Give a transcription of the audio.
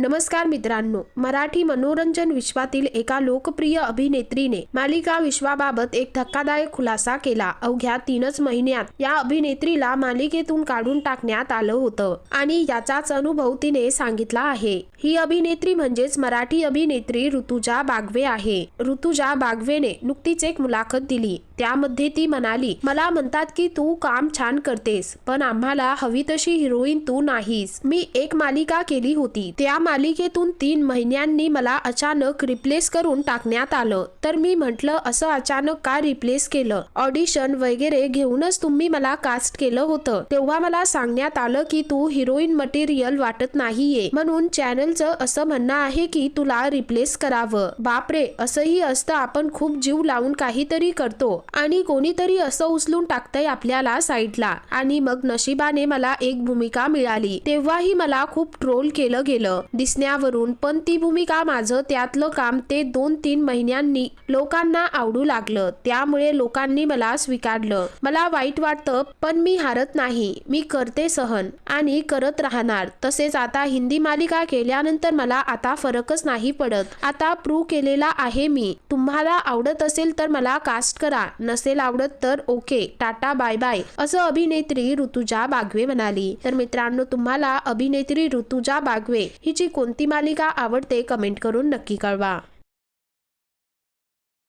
नमस्कार मित्रांनो मराठी मनोरंजन विश्वातील एका लोकप्रिय अभिनेत्रीने मालिका विश्वाबाबत एक धक्कादायक खुलासा केला. अवघ्या तीनच महिन्यात या अभिनेत्रीला मालिकेतून काढून टाकण्यात आलं होतं आणि याचाच अनुभव तिने सांगितला आहे. ही अभिनेत्री म्हणजेच मराठी अभिनेत्री ऋतुजा बागवे आहे. ऋतुजा बागवेने नुकतीच एक मुलाखत दिली. त्यामध्ये ती म्हणाली मला म्हणतात की तू काम छान करतेस पण आम्हाला हवी तशी हिरोईन तू नाहीस. मी एक मालिका केली होती. त्या मालिकेतून तीन महिन्यांनी मला अचानक रिप्लेस करून टाकण्यात आलं. तर मी म्हटलं असं अचानक का रिप्लेस केलं? ऑडिशन वगैरे घेऊनच तुम्ही मला कास्ट केलं होतं. तेव्हा मला सांगण्यात आलं की तू हिरोईन मटेरियल वाटत नाहीये. म्हणून चॅनलचं असं म्हणणं आहे की तुला रिप्लेस करावं. बापरे असंही असतं. आपण खूप जीव लावून काहीतरी करतो. आणि कोणीतरी असं उचलून टाकतंय आपल्याला साईडला आणि मग नशिबाने मला एक भूमिका मिळाली. तेव्हाही मला खूप ट्रोल केलं गेलं. दिसण्यावरून पण ती भूमिका माझं त्यातलं काम ते दोन तीन महिन्यांनी लोकांना आवडू लागलं. त्यामुळे लोकांनी मला स्वीकारलं. मला वाईट वाटतं पण मी हारत नाही. मी करते सहन आणि करत राहणार. तसेच आता हिंदी मालिका केल्यानंतर मला आता फरकच नाही पडत. आता प्रूव्ह केलेला आहे मी. तुम्हाला आवडत असेल तर मला कास्ट करा. नसेल आवडत तर ओके. Tata bye bye. असं अभिनेत्री ऋतुजा बागवे म्हणाली. तर मित्रांनो तुम्हाला अभिनेत्री ऋतुजा बागवे हिची कोणती मालिका आवडते कमेंट करून नक्की कळवा.